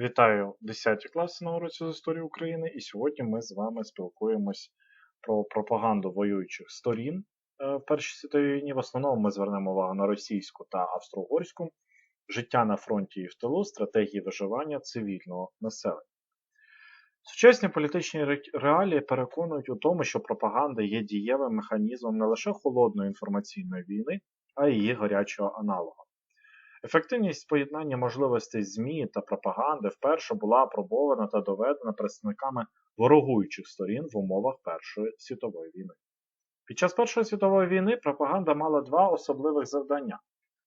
Вітаю 10 класи на уроці з історії України, і сьогодні ми з вами спілкуємось про пропаганду воюючих сторін е, в Першій світовій війні. В основному ми звернемо увагу на російську та австро-угорську, життя на фронті і в тилу, стратегії виживання цивільного населення. Сучасні політичні реалії переконують у тому, що пропаганда є дієвим механізмом не лише холодної інформаційної війни, а й її гарячого аналога. Ефективність поєднання можливостей ЗМІ та пропаганди вперше була апробована та доведена представниками ворогуючих сторін в умовах Першої світової війни. Під час Першої світової війни пропаганда мала два особливих завдання: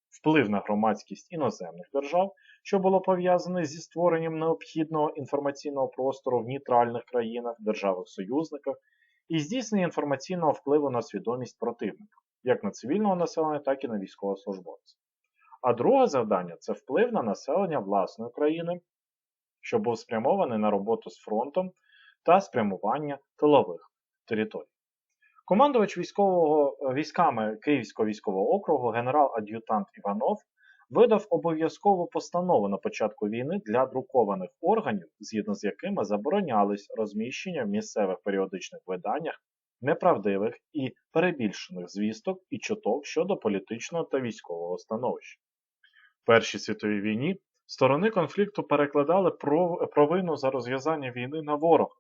вплив на громадськість іноземних держав, що було пов'язане зі створенням необхідного інформаційного простору в нейтральних країнах, державах-союзниках, і здійснення інформаційного впливу на свідомість противника, як на цивільного населення, так і на військовослужбовців. А друге завдання це вплив на населення власної країни, що був спрямований на роботу з фронтом та спрямування тилових територій. Командувач військового, військами Київського військового округу генерал-ад'ютант Іванов видав обов'язкову постанову на початку війни для друкованих органів, згідно з якими заборонялись розміщення в місцевих періодичних виданнях неправдивих і перебільшених звісток і чуток щодо політичного та військового становища. Першій світовій війні сторони конфлікту перекладали провину за розв'язання війни на ворога.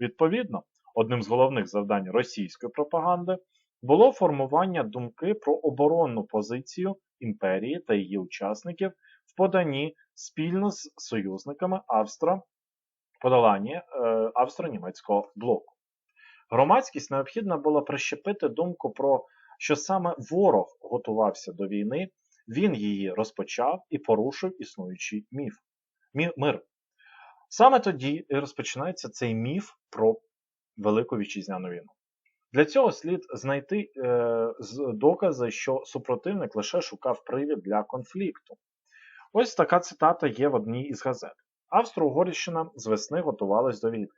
Відповідно, одним з головних завдань російської пропаганди було формування думки про оборонну позицію імперії та її учасників в поданні спільно з союзниками Австро подоланні е, австро-німецького блоку. Громадськість необхідно було прищепити думку про що саме ворог готувався до війни він її розпочав і порушив існуючий міф. мир. Саме тоді і розпочинається цей міф про Велику Вітчизняну війну. Для цього слід знайти е, докази, що супротивник лише шукав привід для конфлікту. Ось така цитата є в одній із газет. Австро-Угорщина з весни готувалась до війни.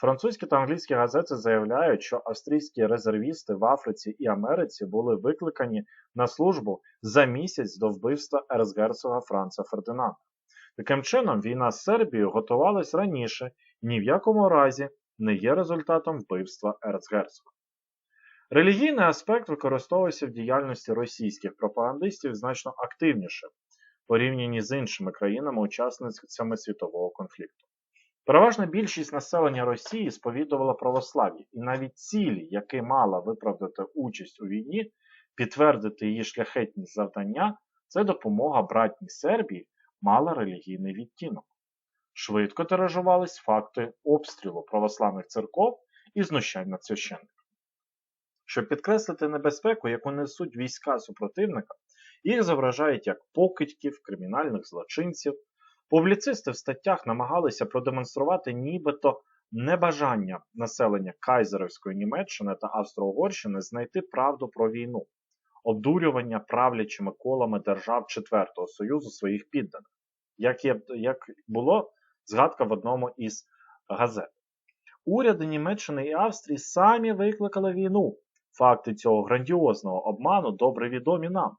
Французькі та англійські газети заявляють, що австрійські резервісти в Африці і Америці були викликані на службу за місяць до вбивства ерцгерцога Франца Фердинанда. Таким чином, війна з Сербією готувалась раніше ні в якому разі не є результатом вбивства ерцгерцога. Релігійний аспект використовувався в діяльності російських пропагандистів значно активніше порівняні з іншими країнами-учасницями світового конфлікту. Переважна більшість населення Росії сповідувала православ'я, і навіть цілі, які мала виправдати участь у війні, підтвердити її шляхетні завдання, це допомога братній Сербії мала релігійний відтінок. Швидко тиражувались факти обстрілу православних церков і знущань над священниками. Щоб підкреслити небезпеку, яку несуть війська супротивника, їх зображають як покидьків, кримінальних злочинців, Публіцисти в статтях намагалися продемонструвати нібито небажання населення Кайзерівської Німеччини та Австро-Угорщини знайти правду про війну, обдурювання правлячими колами держав Четвертого Союзу своїх підданих, як, є, як було згадка в одному із газет. Уряди Німеччини і Австрії самі викликали війну. Факти цього грандіозного обману добре відомі нам,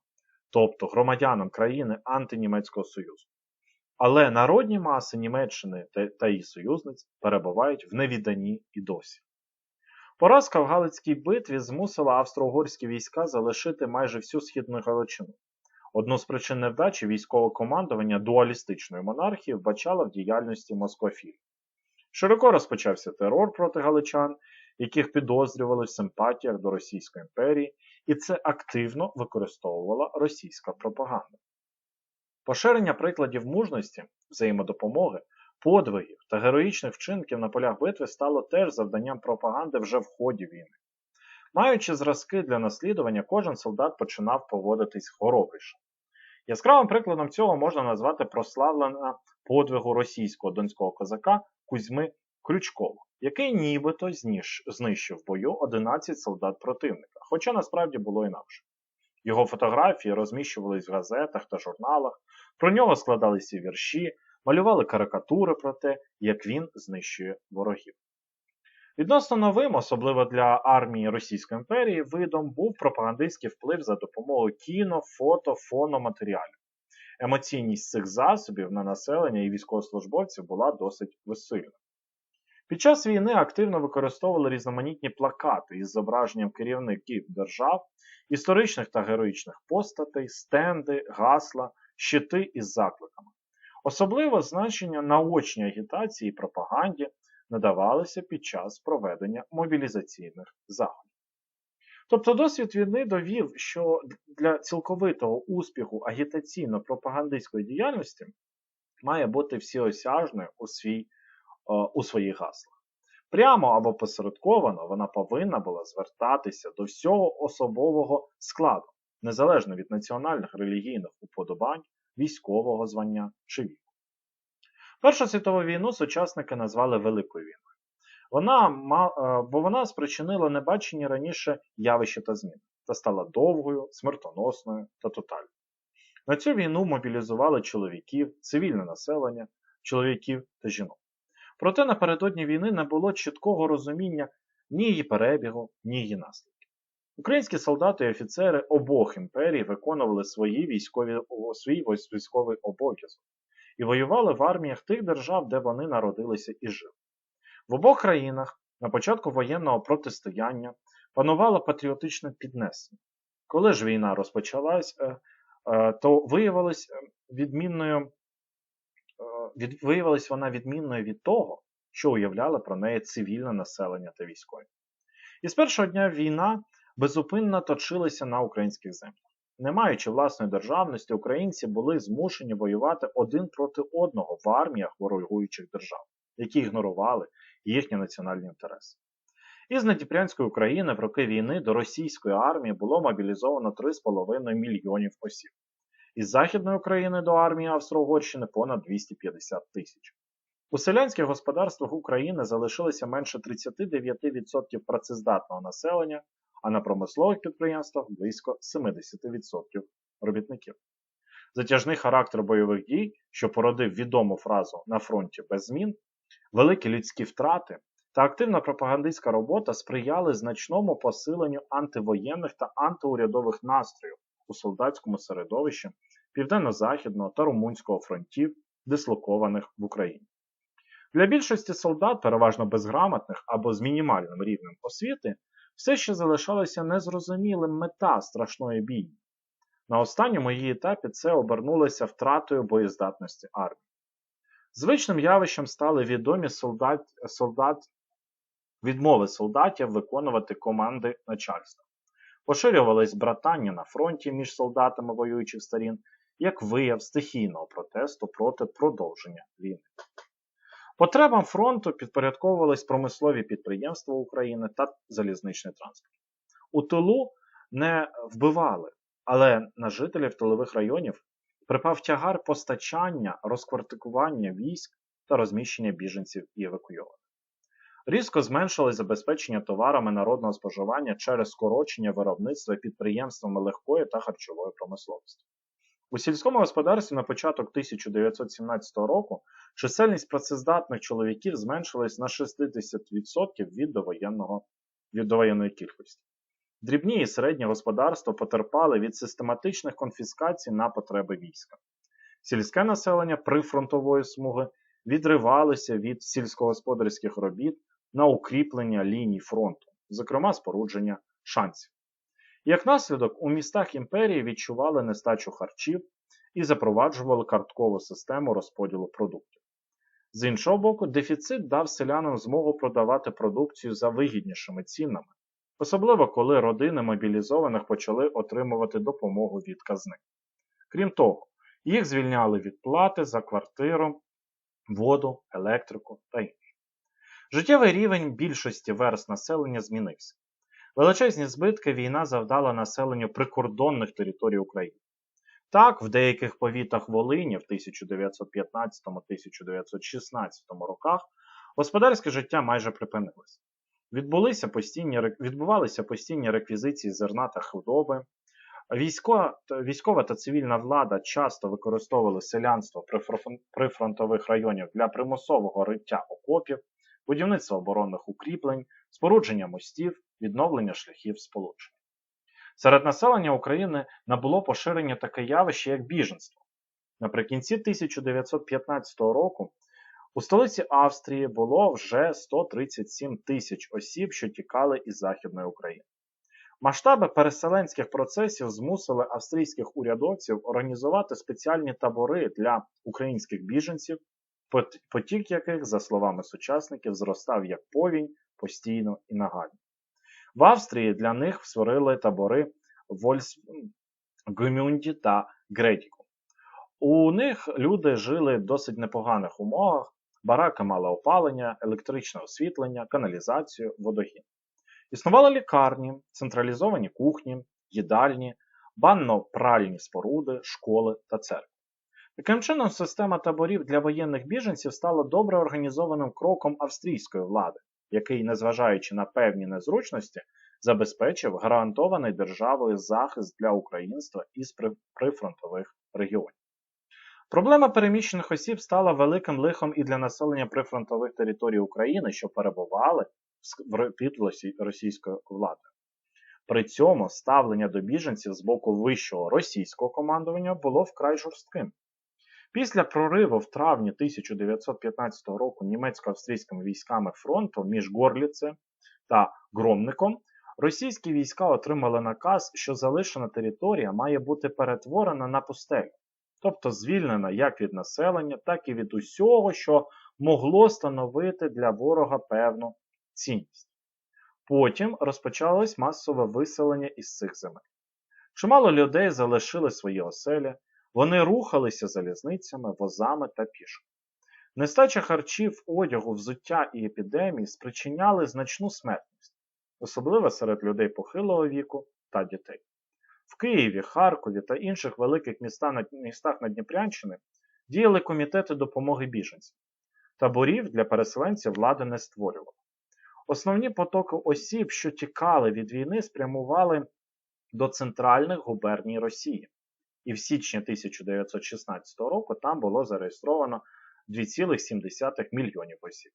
тобто громадянам країни антинімецького Союзу. Але народні маси Німеччини та її союзниць перебувають в невіданні і досі. Поразка в Галицькій битві змусила австро-угорські війська залишити майже всю східну Галичину. Одну з причин невдачі військове командування дуалістичної монархії вбачало в діяльності москофілів. Широко розпочався терор проти галичан, яких підозрювали в симпатіях до Російської імперії, і це активно використовувала російська пропаганда. Поширення прикладів мужності, взаємодопомоги, подвигів та героїчних вчинків на полях битви стало теж завданням пропаганди вже в ході війни. Маючи зразки для наслідування, кожен солдат починав поводитись хоробріше. Яскравим прикладом цього можна назвати прославлена подвигу російського донського козака Кузьми Крючкова, який нібито знищив в бою 11 солдат противника, хоча насправді було інакше. Його фотографії розміщувались в газетах та журналах, про нього складалися вірші, малювали карикатури про те, як він знищує ворогів. Відносно новим, особливо для армії Російської імперії, видом був пропагандистський вплив за допомогою кіно, фото, фономатеріалів. емоційність цих засобів на населення і військовослужбовців була досить висильна. Під час війни активно використовували різноманітні плакати із зображенням керівників держав, історичних та героїчних постатей, стенди, гасла, щити із закликами. Особливо значення наочній агітації і пропаганді надавалися під час проведення мобілізаційних заходів. Тобто досвід війни довів, що для цілковитого успіху агітаційно-пропагандистської діяльності має бути всеосяжною у, свій, у своїх гаслах. Прямо або посередковано вона повинна була звертатися до всього особового складу, незалежно від національних релігійних уподобань, військового звання чи віку. Першу світову війну сучасники назвали Великою війною. Вона, бо вона спричинила небачені раніше явища та зміни та стала довгою, смертоносною та тотальною. На цю війну мобілізували чоловіків, цивільне населення, чоловіків та жінок. Проте напередодні війни не було чіткого розуміння ні її перебігу, ні її наслідків. Українські солдати і офіцери обох імперій виконували свої військові, свій військовий обов'язок і воювали в арміях тих держав, де вони народилися і жили. В обох країнах на початку воєнного протистояння панувало патріотичне піднесення. Коли ж війна розпочалась, е, е, то виявилось е, відмінною, від, виявилась вона відмінною від того, що уявляли про неї цивільне населення та військові. І з першого дня війна безупинно точилася на українських землях. Не маючи власної державності, українці були змушені воювати один проти одного в арміях ворогуючих держав, які ігнорували їхні національні інтереси. Із Надніпрянської України в роки війни до російської армії було мобілізовано 3,5 мільйонів осіб. Із Західної України до армії Австро-Угорщини понад 250 тисяч. У селянських господарствах України залишилося менше 39% працездатного населення, а на промислових підприємствах близько 70% робітників. Затяжний характер бойових дій, що породив відому фразу на фронті без змін, великі людські втрати та активна пропагандистська робота сприяли значному посиленню антивоєнних та антиурядових настроїв у солдатському середовищі Південно-Західного та Румунського фронтів, дислокованих в Україні. Для більшості солдат, переважно безграмотних або з мінімальним рівнем освіти, все ще залишалася незрозумілим мета страшної бійні. На останньому її етапі це обернулося втратою боєздатності армії. Звичним явищем стали відомі солдат, солдат, відмови солдатів виконувати команди начальства. Поширювались братання на фронті між солдатами воюючих сторін як вияв стихійного протесту проти продовження війни. Потребам фронту підпорядковувались промислові підприємства України та залізничний транспорт. У тилу не вбивали, але на жителів тилових районів припав тягар постачання, розквартикування військ та розміщення біженців і евакуйованих. Різко зменшилось забезпечення товарами народного споживання через скорочення виробництва підприємствами легкої та харчової промисловості. У сільському господарстві на початок 1917 року чисельність працездатних чоловіків зменшилась на 60% від довоєнного, від довоєнної кількості. Дрібні і середні господарства потерпали від систематичних конфіскацій на потреби війська. Сільське населення прифронтової смуги відривалося від сільськогосподарських робіт на укріплення ліній фронту, зокрема спорудження шансів. Як наслідок, у містах імперії відчували нестачу харчів і запроваджували карткову систему розподілу продуктів. З іншого боку, дефіцит дав селянам змогу продавати продукцію за вигіднішими цінами, особливо коли родини мобілізованих почали отримувати допомогу від казни. Крім того, їх звільняли від плати за квартиру, воду, електрику та інше. Життєвий рівень більшості верст населення змінився. Величезні збитки війна завдала населенню прикордонних територій України. Так, в деяких повітах Волині в 1915-1916 роках господарське життя майже припинилося. Відбулися постійні, відбувалися постійні реквізиції зерна та худоби. Військова, військова та цивільна влада часто використовували селянство прифронтових районів для примусового риття окопів, будівництва оборонних укріплень, спорудження мостів, відновлення шляхів сполучення. Серед населення України набуло поширення таке явище, як біженство. Наприкінці 1915 року у столиці Австрії було вже 137 тисяч осіб, що тікали із Західної України. Масштаби переселенських процесів змусили австрійських урядовців організувати спеціальні табори для українських біженців, потік яких, за словами сучасників, зростав як повінь постійно і нагально. В Австрії для них створили табори Вольс... Гюмюнді та Гретіку. У них люди жили в досить непоганих умовах, бараки мали опалення, електричне освітлення, каналізацію, водогін. Існували лікарні, централізовані кухні, їдальні, банно-пральні споруди, школи та церкви. Таким чином, система таборів для воєнних біженців стала добре організованим кроком австрійської влади, який, незважаючи на певні незручності, забезпечив гарантований державою захист для українства із прифронтових регіонів. Проблема переміщених осіб стала великим лихом і для населення прифронтових територій України, що перебували в р- під росі- російською владою. При цьому ставлення до біженців з боку вищого російського командування було вкрай жорстким. Після прориву в травні 1915 року німецько-австрійськими військами фронту між Горліце та Громником російські війська отримали наказ, що залишена територія має бути перетворена на пустелю, тобто звільнена як від населення, так і від усього, що могло становити для ворога певну цінність. Потім розпочалось масове виселення із цих земель. Чимало людей залишили свої оселі, вони рухалися залізницями, возами та пішки. Нестача харчів, одягу, взуття і епідемії спричиняли значну смертність, особливо серед людей похилого віку та дітей. В Києві, Харкові та інших великих містах на, Дніпрянщини діяли комітети допомоги біженцям. Таборів для переселенців влада не створювала. Основні потоки осіб, що тікали від війни, спрямували до центральних губерній Росії. І в січні 1916 року там було зареєстровано 2,7 мільйонів осіб.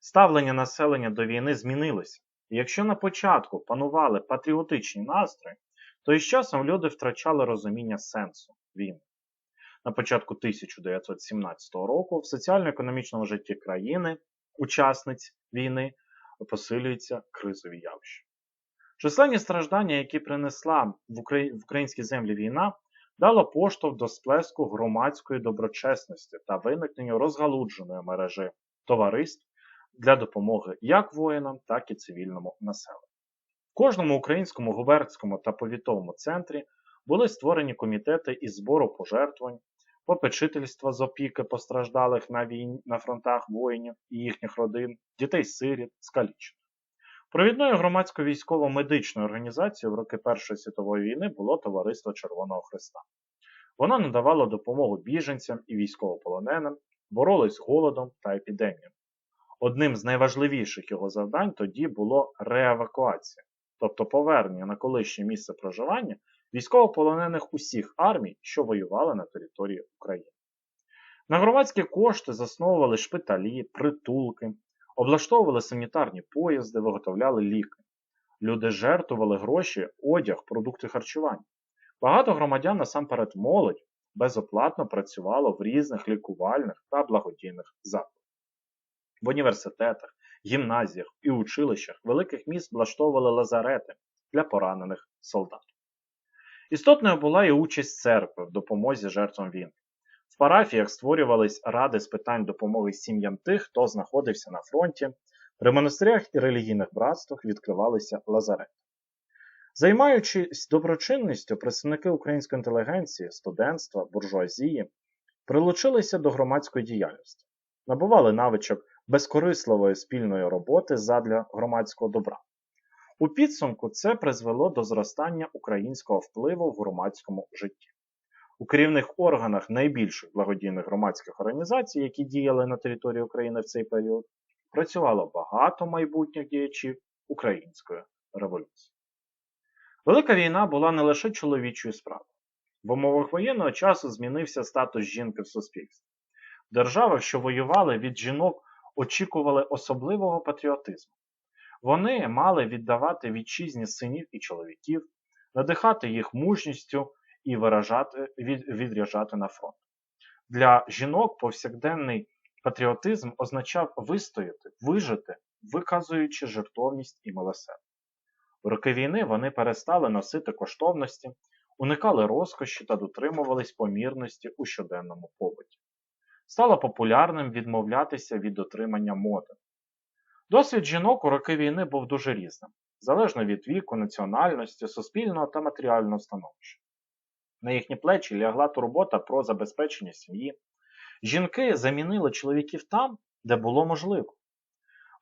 Ставлення населення до війни змінилося. Якщо на початку панували патріотичні настрої, то із часом люди втрачали розуміння сенсу війни. На початку 1917 року в соціально-економічному житті країни, учасниць війни, посилюються кризові явища. Численні страждання, які принесла в українські землі війна, дало поштовх до сплеску громадської доброчесності та виникненню розгалудженої мережі товариств для допомоги як воїнам, так і цивільному населенню. В кожному українському губернському та повітовому центрі були створені комітети із збору пожертвувань, попечительства з опіки постраждалих на війні на фронтах воїнів і їхніх родин, дітей-сиріт, скалічених. Провідною громадською військово-медичною організацією в роки Першої світової війни було Товариство Червоного Христа. Воно надавало допомогу біженцям і військовополоненим, боролось з голодом та епідемією. Одним з найважливіших його завдань тоді було реевакуація, тобто повернення на колишнє місце проживання військовополонених усіх армій, що воювали на території України. На громадські кошти засновували шпиталі, притулки, облаштовували санітарні поїзди, виготовляли ліки. Люди жертвували гроші, одяг, продукти харчування. Багато громадян, насамперед молодь, безоплатно працювало в різних лікувальних та благодійних закладах. В університетах, гімназіях і училищах великих міст влаштовували лазарети для поранених солдат. Істотною була і участь церкви в допомозі жертвам війни. В парафіях створювались ради з питань допомоги сім'ям тих, хто знаходився на фронті. При монастирях і релігійних братствах відкривалися лазарети. Займаючись доброчинністю, представники української інтелігенції, студентства, буржуазії прилучилися до громадської діяльності, набували навичок безкорисливої спільної роботи задля громадського добра. У підсумку це призвело до зростання українського впливу в громадському житті. У керівних органах найбільших благодійних громадських організацій, які діяли на території України в цей період, працювало багато майбутніх діячів української революції. Велика війна була не лише чоловічою справою. В умовах воєнного часу змінився статус жінки в суспільстві. В державах, що воювали від жінок, очікували особливого патріотизму. Вони мали віддавати вітчизні синів і чоловіків, надихати їх мужністю і виражати, від, відряджати на фронт. Для жінок повсякденний патріотизм означав вистояти, вижити, виказуючи жертовність і милосердя. В роки війни вони перестали носити коштовності, уникали розкоші та дотримувались помірності у щоденному побуті. Стало популярним відмовлятися від дотримання моди. Досвід жінок у роки війни був дуже різним, залежно від віку, національності, суспільного та матеріального становища. На їхні плечі лягла турбота про забезпечення сім'ї. Жінки замінили чоловіків там, де було можливо.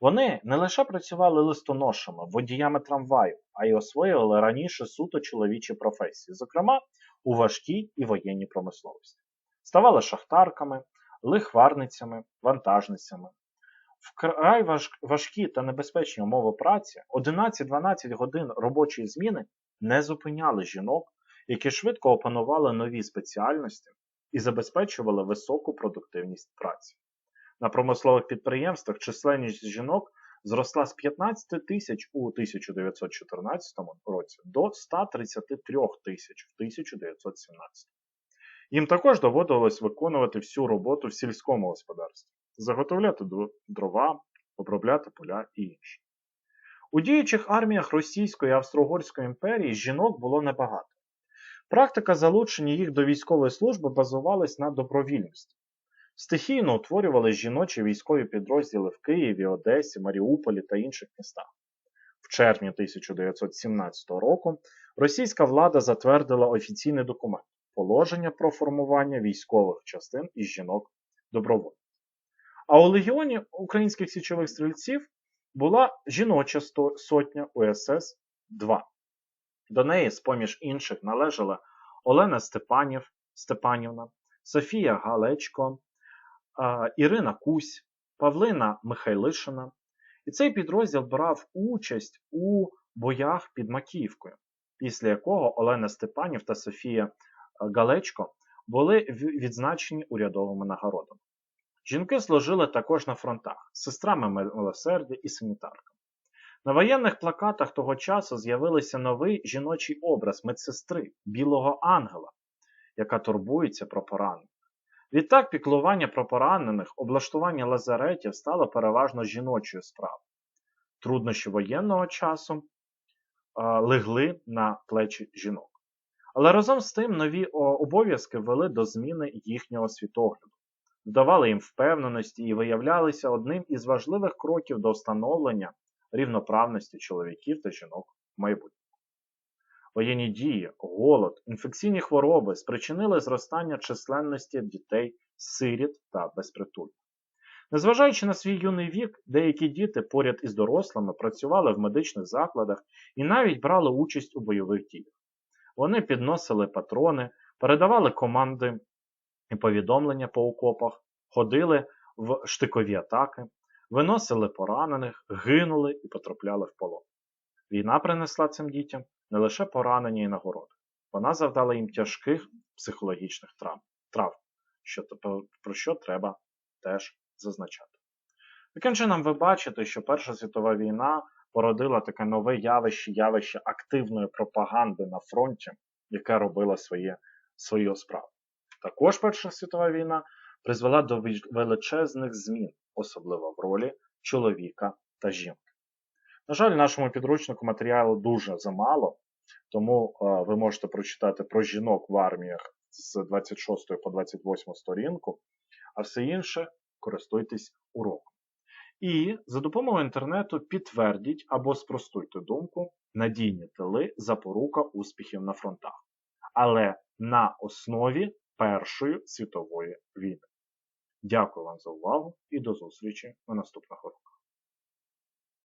Вони не лише працювали листоношами, водіями трамваю, а й освоювали раніше суто чоловічі професії, зокрема у важкій і воєнній промисловості. Ставали шахтарками, лихварницями, вантажницями. Вкрай важкі та небезпечні умови праці 11-12 годин робочої зміни не зупиняли жінок, які швидко опанували нові спеціальності і забезпечували високу продуктивність праці. На промислових підприємствах численність жінок зросла з 15 тисяч у 1914 році до 133 тисяч в 1917. Їм також доводилось виконувати всю роботу в сільському господарстві, заготовляти дрова, обробляти поля і інше. У діючих арміях Російської і Австро-Угорської імперії жінок було небагато. Практика залучення їх до військової служби базувалась на добровільності. Стихійно утворювали жіночі військові підрозділи в Києві, Одесі, Маріуполі та інших містах. В червні 1917 року російська влада затвердила офіційний документ положення про формування військових частин із жінок добровольців. А у легіоні українських січових стрільців була жіноча сотня УСС 2. До неї, з поміж інших, належала Олена Степанів, Степанівна, Софія Галечко, Ірина Кусь, Павлина Михайлишина. І цей підрозділ брав участь у боях під Макіївкою, після якого Олена Степанів та Софія Галечко були відзначені урядовими нагородами. Жінки служили також на фронтах сестрами милосердя і санітарками. На воєнних плакатах того часу з'явився новий жіночий образ медсестри, білого ангела, яка турбується про поранених. Відтак піклування про поранених, облаштування лазаретів стало переважно жіночою справою. Труднощі воєнного часу а, легли на плечі жінок. Але разом з тим нові обов'язки вели до зміни їхнього світогляду, давали їм впевненості і виявлялися одним із важливих кроків до встановлення рівноправності чоловіків та жінок в майбутньому. Воєнні дії, голод, інфекційні хвороби спричинили зростання численності дітей, сиріт та безпритульних. Незважаючи на свій юний вік, деякі діти поряд із дорослими працювали в медичних закладах і навіть брали участь у бойових діях. Вони підносили патрони, передавали команди і повідомлення по окопах, ходили в штикові атаки, виносили поранених, гинули і потрапляли в полон. Війна принесла цим дітям не лише поранення і нагороди, вона завдала їм тяжких психологічних травм, травм що, про що треба теж зазначати. Таким чином, ви бачите, що Перша світова війна породила таке нове явище, явище активної пропаганди на фронті, яке робило своє, свою справу. Також Перша світова війна призвела до величезних змін, особливо в ролі чоловіка та жінки. На жаль, нашому підручнику матеріалу дуже замало, тому е, ви можете прочитати про жінок в арміях з 26 по 28 сторінку, а все інше користуйтесь уроком. І за допомогою інтернету підтвердіть або спростуйте думку, надійні тили запорука успіхів на фронтах, але на основі Першої світової війни. Дякую вам за увагу і до зустрічі на наступних уроках.